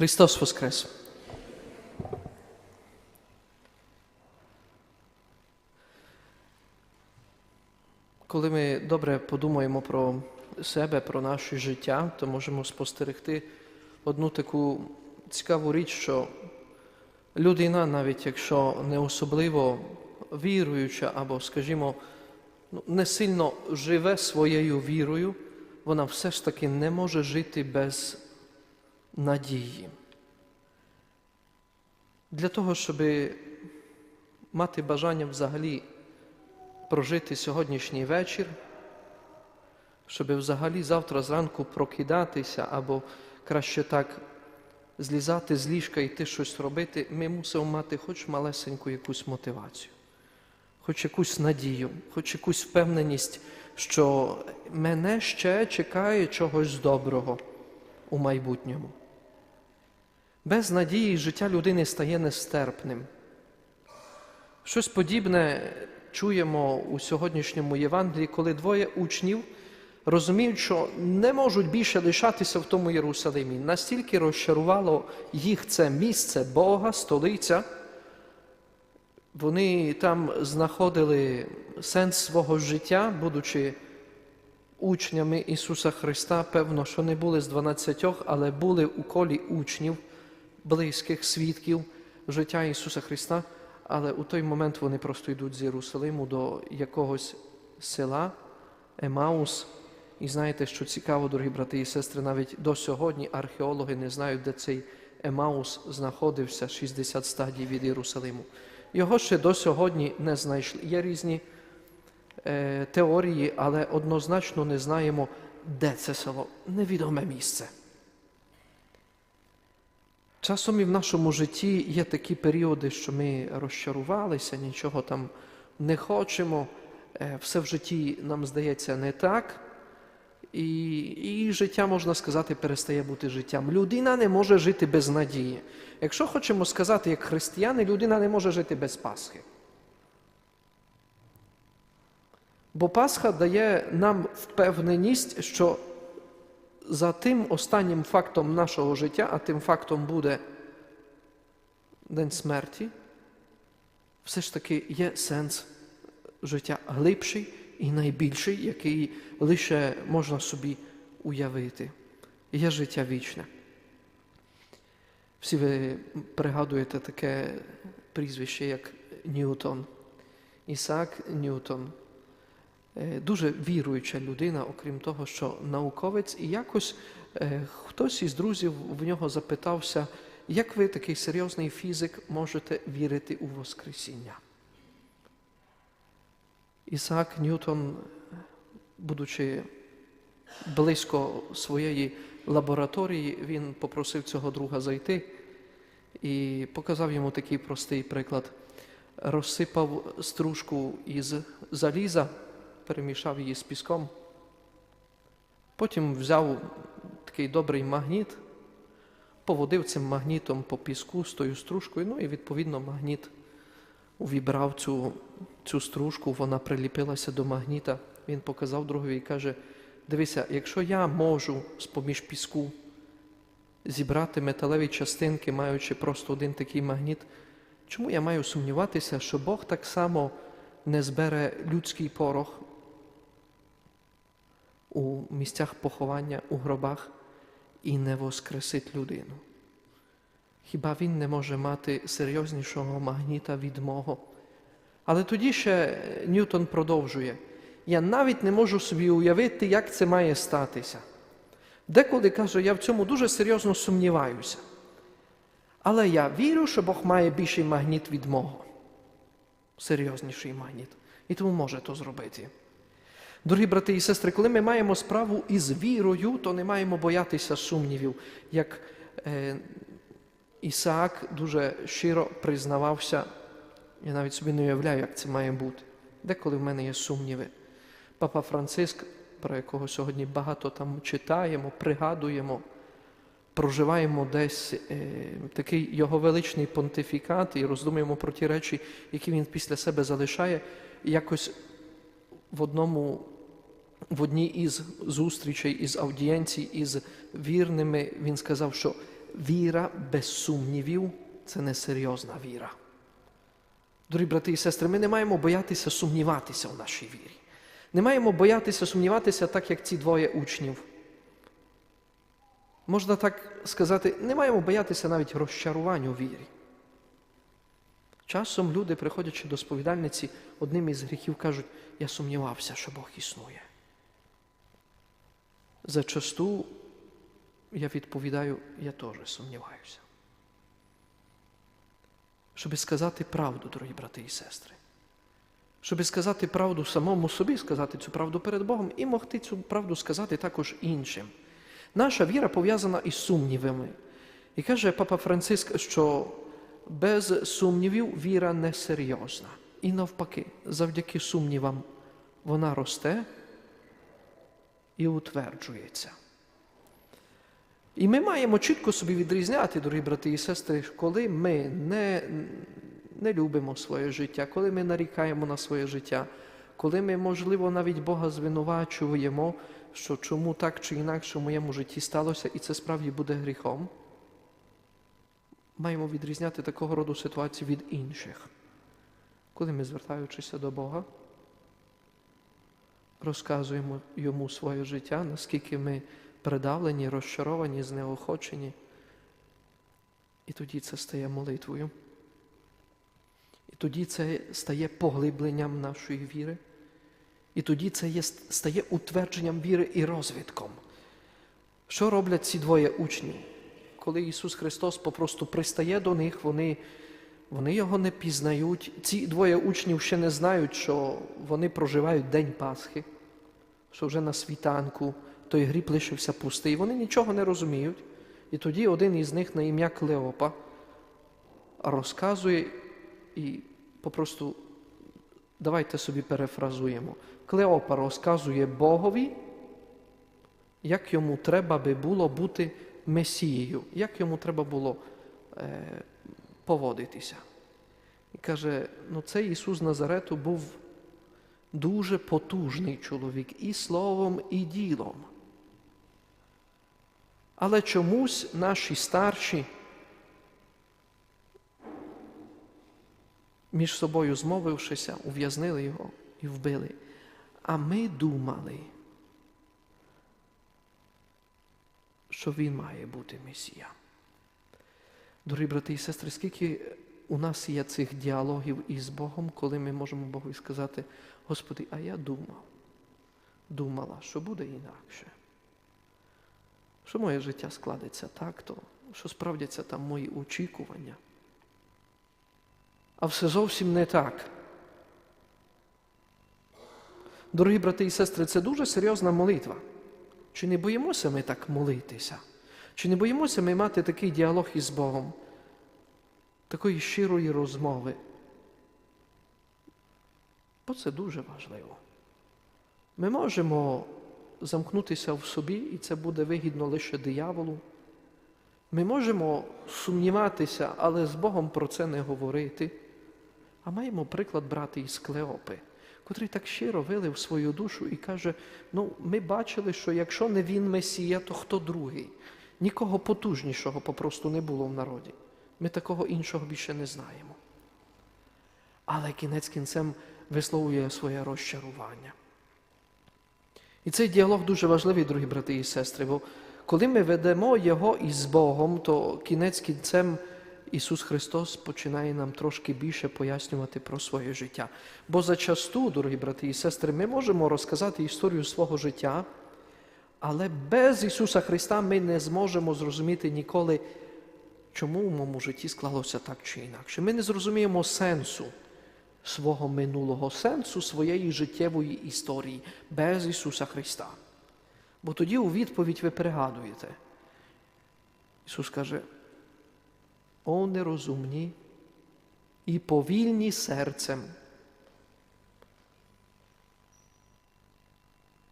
Христос Воскрес! Коли ми добре подумаємо про себе, про наше життя, то можемо спостерегти одну таку цікаву річ, що людина, навіть якщо не особливо віруюча або, скажімо, ну, не сильно живе своєю вірою, вона все ж таки не може жити без надії. Для того, щоб мати бажання взагалі прожити сьогоднішній вечір, щоб взагалі завтра зранку прокидатися або краще так злізати з ліжка йти щось робити, ми мусимо мати хоч малесеньку якусь мотивацію, хоч якусь надію, хоч якусь впевненість, що мене ще чекає чогось доброго у майбутньому. Без надії життя людини стає нестерпним. Щось подібне чуємо у сьогоднішньому Євангелії, коли двоє учнів розуміють, що не можуть більше лишатися в тому Єрусалимі. Настільки розчарувало їх це місце Бога, столиця. Вони там знаходили сенс свого життя, будучи учнями Ісуса Христа. Певно, що не були з дванадцятьох, але були у колі учнів, близьких свідків життя Ісуса Христа. Але у той момент вони просто йдуть з Єрусалиму до якогось села Емаус. І знаєте, що цікаво, дорогі брати і сестри, навіть до сьогодні археологи не знають, де цей Емаус знаходився 60 стадій від Єрусалиму. Його ще до сьогодні не знайшли. Є різні е, теорії, але однозначно не знаємо, де це село. Невідоме місце. Часом і в нашому житті є такі періоди, що ми розчарувалися, нічого там не хочемо, е, все в житті нам здається не так, і, і життя, можна сказати, перестає бути життям. Людина не може жити без надії. Якщо хочемо сказати, як християни, людина не може жити без Пасхи. Бо Пасха дає нам впевненість, що за тим останнім фактом нашого життя, а тим фактом буде День смерті, все ж таки є сенс життя глибший і найбільший, який лише можна собі уявити. Є життя вічне. Всі ви пригадуєте таке прізвище, як Ньютон. Ісаак Ньютон. Е, Дуже віруюча людина, окрім того, що науковець, і якось е, хтось із друзів в нього запитався, як ви, такий серйозний фізик, можете вірити у Воскресіння? Ісаак Ньютон, будучи близько своєї лабораторії, він попросив цього друга зайти і показав йому такий простий приклад. Розсипав стружку із заліза, перемішав її з піском. Потім взяв такий добрий магніт, поводив цим магнітом по піску з тою стружкою, ну і відповідно магніт увібрав цю, цю стружку, вона приліпилася до магніта. Він показав другові і каже: дивися, якщо я можу з-поміж піску зібрати металеві частинки, маючи просто один такий магніт, чому я маю сумніватися, що Бог так само не збере людський порох у місцях поховання, у гробах і не воскресить людину? Хіба він не може мати серйознішого магніта від мого? Але тоді ще Ньютон продовжує. Я навіть не можу собі уявити, як це має статися. Деколи каже, я в цьому дуже серйозно сумніваюся. Але я вірю, що Бог має більший магніт від мого. Серйозніший магніт. І тому може то зробити. Дорогі брати і сестри, коли ми маємо справу із вірою, то не маємо боятися сумнівів. Як е, Ісаак дуже щиро признавався, я навіть собі не уявляю, як це має бути. Деколи в мене є сумніви. Папа Франциск, про якого сьогодні багато там читаємо, пригадуємо, проживаємо десь е, такий його величний понтифікат і роздумуємо про ті речі, які він після себе залишає, якось в одному. В одній із зустрічей із аудієнцій із вірними він сказав, що віра без сумнівів це не серйозна віра. Дорогі брати і сестри, ми не маємо боятися сумніватися в нашій вірі. Не маємо боятися сумніватися, так як ці двоє учнів. Можна так сказати, не маємо боятися навіть розчарувань у вірі. Часом люди, приходячи до сповідальниці, одним із гріхів кажуть, я сумнівався, що Бог існує. Зачасту я відповідаю, я теж сумніваюся. Щоб сказати правду, дорогі брати і сестри. Щоб сказати правду самому собі, сказати цю правду перед Богом і могти цю правду сказати також іншим. Наша віра пов'язана із сумнівами. І каже папа Франциск, що без сумнівів віра несерйозна. І навпаки, завдяки сумнівам вона росте і утверджується. І ми маємо чітко собі відрізняти, дорогі брати і сестри, коли ми не, не любимо своє життя, коли ми нарікаємо на своє життя, коли ми, можливо, навіть Бога звинувачуємо, що чому так чи інакше в моєму житті сталося, і це справді буде гріхом. Маємо відрізняти такого роду ситуації від інших. Коли ми, звертаючися до Бога, розказуємо йому своє життя, наскільки ми придавлені, розчаровані, знеохочені. І тоді це стає молитвою. І тоді це стає поглибленням нашої віри. І тоді це є, стає утвердженням віри і розвитком. Що роблять ці двоє учнів? Коли Ісус Христос попросту пристає до них, вони, вони його не пізнають. Ці двоє учнів ще не знають, що вони проживають День Пасхи, що вже на світанку той гріб лишився пустий. Вони нічого не розуміють. І тоді один із них на ім'я Клеопа розказує і попросту давайте собі перефразуємо. Клеопа розказує Богові, як йому треба би було бути Месією, як йому треба було е, поводитися. І каже: ну цей Ісус Назарету був дуже потужний чоловік і словом, і ділом. Але чомусь наші старші між собою змовившися, ув'язнили його і вбили. А ми думали, що він має бути Месія. Дорогі брати і сестри, скільки у нас є цих діалогів із Богом, коли ми можемо Богу сказати, Господи, а я думав, думала, що буде інакше. Що моє життя складеться так, то що справдяться там мої очікування. А все зовсім не так. Дорогі брати і сестри, це дуже серйозна молитва. Чи не боїмося ми так молитися? Чи не боїмося ми мати такий діалог із Богом, такої щирої розмови? Бо це дуже важливо. Ми можемо замкнутися в собі, і це буде вигідно лише дияволу. Ми можемо сумніватися, але з Богом про це не говорити. А маємо приклад брати із Клеопи, котрий так щиро вилив свою душу і каже: ну, ми бачили, що якщо не він Месія, то хто другий? Нікого потужнішого попросту не було в народі. Ми такого іншого більше не знаємо. Але кінець кінцем висловлює своє розчарування. І цей діалог дуже важливий, дорогі брати і сестри, бо коли ми ведемо його із Богом, то кінець кінцем Ісус Христос починає нам трошки більше пояснювати про своє життя. Бо зачасту, дорогі брати і сестри, ми можемо розказати історію свого життя, але без Ісуса Христа ми не зможемо зрозуміти ніколи, чому в моєму житті склалося так чи інакше. Ми не зрозуміємо сенсу свого минулого, сенсу своєї життєвої історії без Ісуса Христа. Бо тоді у відповідь ви пригадуєте. Ісус каже, о нерозумні і повільні серцем.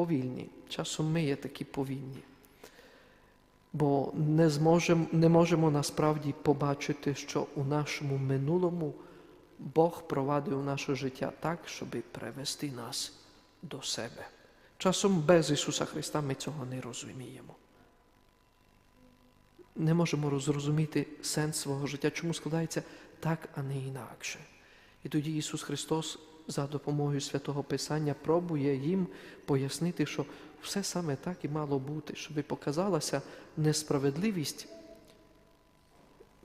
Повільні. Часом ми є такі повільні. Бо не, зможем, не можемо насправді побачити, що у нашому минулому Бог провадив наше життя так, щоб привести нас до себе. Часом без Ісуса Христа ми цього не розуміємо. не можемо зрозуміти сенс свого життя, чому складається так, а не інакше. І тоді Ісус Христос за допомогою святого Писання пробує їм пояснити, що все саме так і мало бути, щоб показалася несправедливість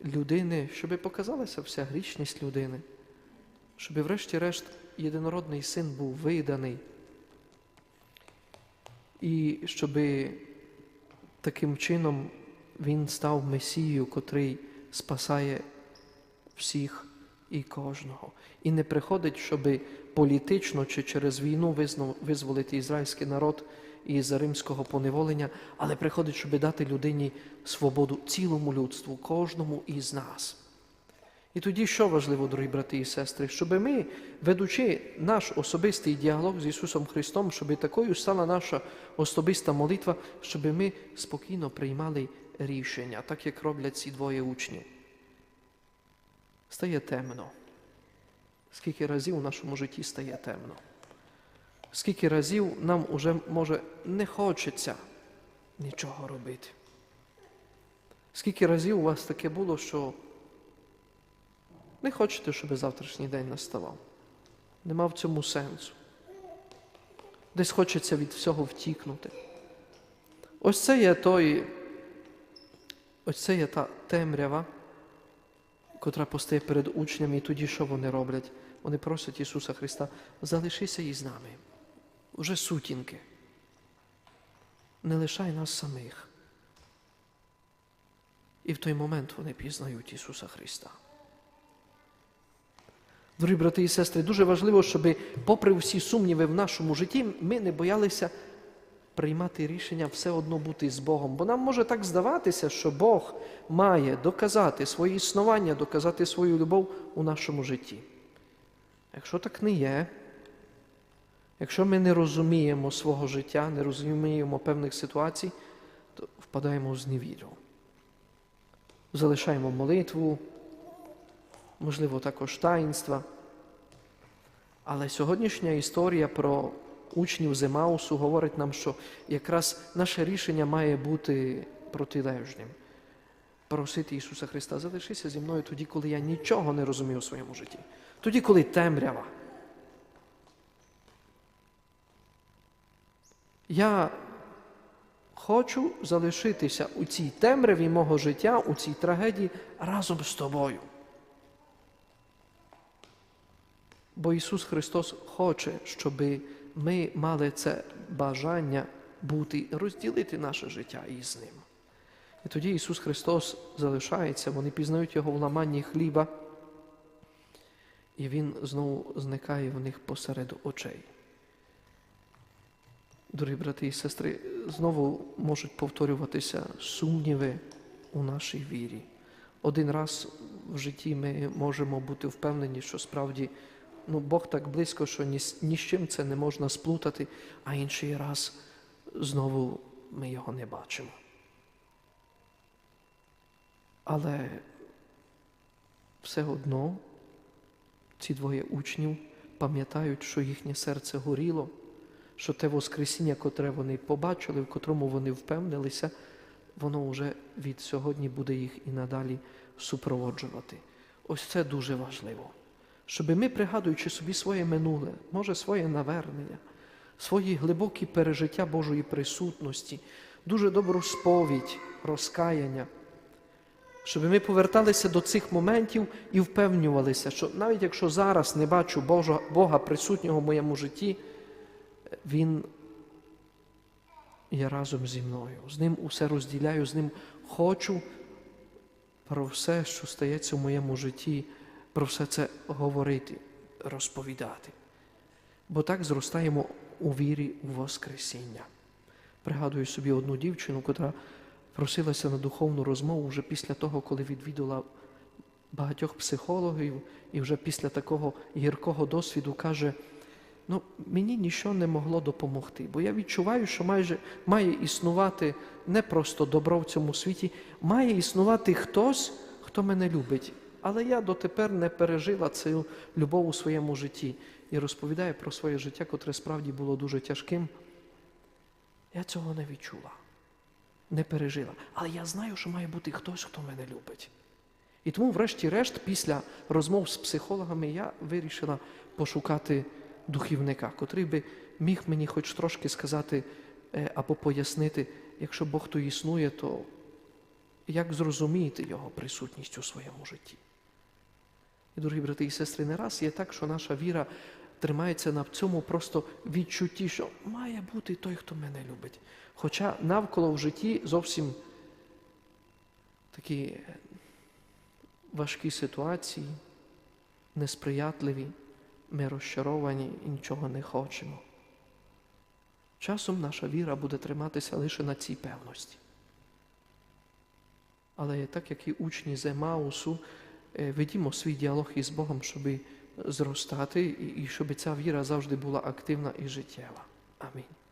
людини, щоб показалася вся грішність людини, щоб, врешті-решт, єдинородний син був виданий, і щоб таким чином він став Месією, котрий спасає всіх і кожного. І не приходить, щоб політично чи через війну визволити ізраїльський народ із римського поневолення, але приходить, щоб дати людині свободу цілому людству, кожному із нас. І тоді що важливо, дорогі брати і сестри, щоб ми, ведучи наш особистий діалог з Ісусом Христом, щоб такою стала наша особиста молитва, щоб ми спокійно приймали рішення, так як роблять ці двоє учнів. Стає темно. Скільки разів у нашому житті стає темно? Скільки разів нам уже, може, не хочеться нічого робити? Скільки разів у вас таке було, що не хочете, щоб завтрашній день наставав? Нема в цьому сенсу. Десь хочеться від всього втікнути. Ось це є той, ось це є та темрява, котра постає перед учнями, і тоді що вони роблять? Вони просять Ісуса Христа, залишися із нами. Уже сутінки. Не лишай нас самих. І в той момент вони пізнають Ісуса Христа. Дорогі брати і сестри, дуже важливо, щоб, попри всі сумніви в нашому житті, ми не боялися приймати рішення все одно бути з Богом. Бо нам може так здаватися, що Бог має доказати своє існування, доказати свою любов у нашому житті. Якщо так не є, якщо ми не розуміємо свого життя, не розуміємо певних ситуацій, то впадаємо в зневіру. Залишаємо молитву, можливо, також таїнства. Але сьогоднішня історія про учнів Земаусу говорить нам, що якраз наше рішення має бути протилежним. Просити Ісуса Христа, залишися зі мною тоді, коли я нічого не розумію у своєму житті. Тоді, коли темрява. Я хочу залишитися у цій темряві мого життя, у цій трагедії разом з тобою. Бо Ісус Христос хоче, щоб ми мали це бажання бути, розділити наше життя із Ним. І тоді Ісус Христос залишається, вони пізнають Його в ламанні хліба, і Він знову зникає в них посеред очей. Дорогі брати і сестри, знову можуть повторюватися сумніви у нашій вірі. Один раз в житті ми можемо бути впевнені, що справді ну, Бог так близько, що ні, ні з чим це не можна сплутати, а інший раз знову ми його не бачимо. Але все одно ці двоє учнів пам'ятають, що їхнє серце горіло, що те Воскресіння, котре вони побачили, в котрому вони впевнилися, воно вже від сьогодні буде їх і надалі супроводжувати. Ось це дуже важливо. Щоб ми, пригадуючи собі своє минуле, може своє навернення, свої глибокі пережиття Божої присутності, дуже добру сповідь, розкаяння, щоб ми поверталися до цих моментів і впевнювалися, що навіть якщо зараз не бачу Бога присутнього в моєму житті, Він є разом зі мною. З ним усе розділяю, з ним хочу про все, що стається в моєму житті, про все це говорити, розповідати. Бо так зростаємо у вірі у Воскресіння. Пригадую собі одну дівчину, котра просилася на духовну розмову вже після того, коли відвідала багатьох психологів, і вже після такого гіркого досвіду каже: ну, мені нічого не могло допомогти, бо я відчуваю, що майже має існувати не просто добро в цьому світі, має існувати хтось, хто мене любить. Але я дотепер не пережила цю любов у своєму житті і розповідає про своє життя, котре справді було дуже тяжким. Я цього не відчула. не пережила. Але я знаю, що має бути хтось, хто мене любить. І тому, врешті-решт, після розмов з психологами, я вирішила пошукати духівника, котрий би міг мені хоч трошки сказати е, або пояснити, якщо Бог то існує, то як зрозуміти Його присутність у своєму житті. І, дорогі брати і сестри, не раз є так, що наша віра тримається на цьому просто відчутті, що має бути той, хто мене любить. Хоча навколо в житті зовсім такі важкі ситуації, несприятливі, ми розчаровані і нічого не хочемо. Часом наша віра буде триматися лише на цій певності. Але так як і учні з Емаусу, ведімо свій діалог із Богом, щоб зростати, і щоб ця віра завжди була активна і життєва. Амінь.